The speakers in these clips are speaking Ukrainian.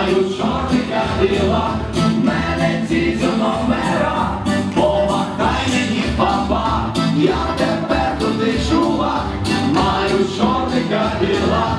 знають, що я діла, мене ці номера, помахай мені папа, я тепер туди чула, маю чорника діла.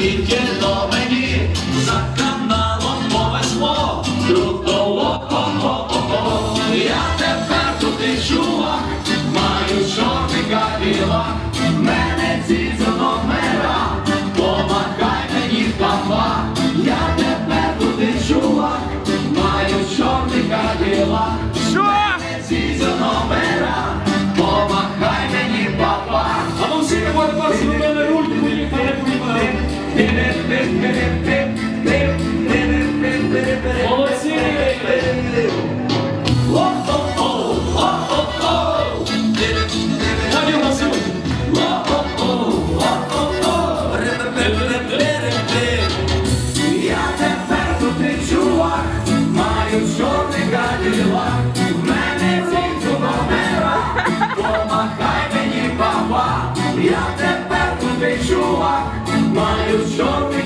тільки до мені, за каналом повезло, друг до лохо. Я тепер туди чувак, маю чорний кабілак, мене ці за номера, помагай мені папа, я тепер туди чувак, маю чорний кабілак, мене ці за Молодці! Я тепер тут чувак, маю чорний гаділак, в мене всіх номера, помахай мені баба, я тепер тут чувак, маю чорний.